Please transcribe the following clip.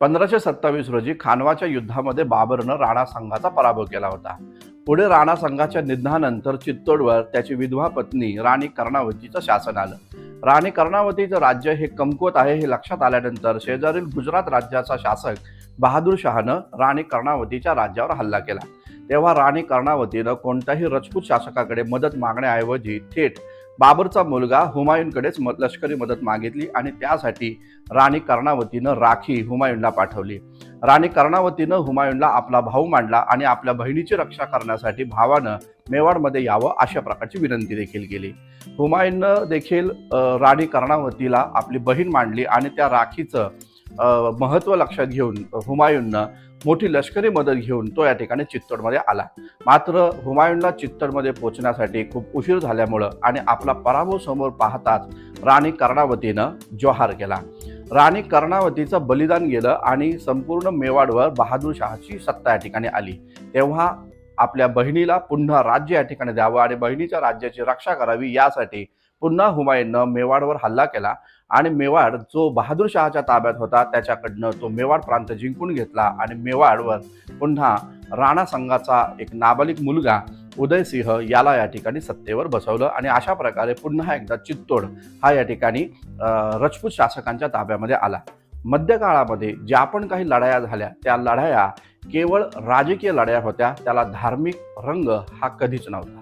पंधराशे सत्तावीस रोजी खानवाच्या युद्धामध्ये बाबरनं राणा संघाचा पराभव केला होता. पुढे राणा संघाच्या निधनानंतर चित्तोडवर त्याची विधवा पत्नी राणी कर्णावतीचं शासन आलं. राणी कर्णावतीचं राज्य हे कमकुवत आहे हे लक्षात आल्यानंतर शेजारील गुजरात राज्याचा शासक बहादूर शहानं राणी कर्णावतीच्या राज्यावर हल्ला केला. तेव्हा राणी कर्णावतीनं कोणत्याही रजपूत शासकाकडे मदत मागण्याऐवजी थेट बाबरचा मुलगा हुमायूनकडेच म- लष्करी मदत मागितली आणि त्यासाठी राणी कर्णावतीनं राखी हुमायूनला पाठवली. राणी कर्णावतीनं हुमायूनला आपला भाऊ मांडला आणि आपल्या बहिणीची रक्षा करण्यासाठी भावानं मेवाडमध्ये यावं अशा प्रकारची विनंती देखील केली. हुमायूननं देखील राणी कर्णावतीला आपली बहीण मांडली आणि त्या राखीचं महत्त्व लक्षात घेऊन हुमायूननं मोठी लष्करी मदत घेऊन तो या ठिकाणी चित्तोडमध्ये आला. मात्र हुमायूंना चित्तोडमध्ये पोहोचण्यासाठी खूप उशीर झाल्यामुळं आणि आपला पराभव समोर पाहताच राणी कर्णावतीनं जोहार केला. राणी कर्णावतीचं बलिदान गेलं आणि संपूर्ण मेवाडवर बहादूर शहाची सत्ता या ठिकाणी आली. तेव्हा आपल्या बहिणीला पुन्हा राज्य या ठिकाणी द्यावं आणि बहिणीच्या राज्याची रक्षा करावी यासाठी पुन्हा हुमायूननं मेवाडवर हल्ला केला आणि मेवाड जो बहादूर शहाच्या ताब्यात होता त्याच्याकडनं तो मेवाड प्रांत जिंकून घेतला आणि मेवाडवर पुन्हा राणा संघाचा एक नाबालिक मुलगा उदयसिंह याला या ठिकाणी सत्तेवर बसवलं आणि अशा प्रकारे पुन्हा एकदा चित्तोड हा या ठिकाणी रजपूत राजपूत शासकांच्या ताब्यामध्ये आला. मध्यकाळामध्ये ज्या पण काही लढाया झाल्या त्या लढाया केवळ राजकीय लढाया होत्या त्याला धार्मिक रंग हा कधीच नव्हता.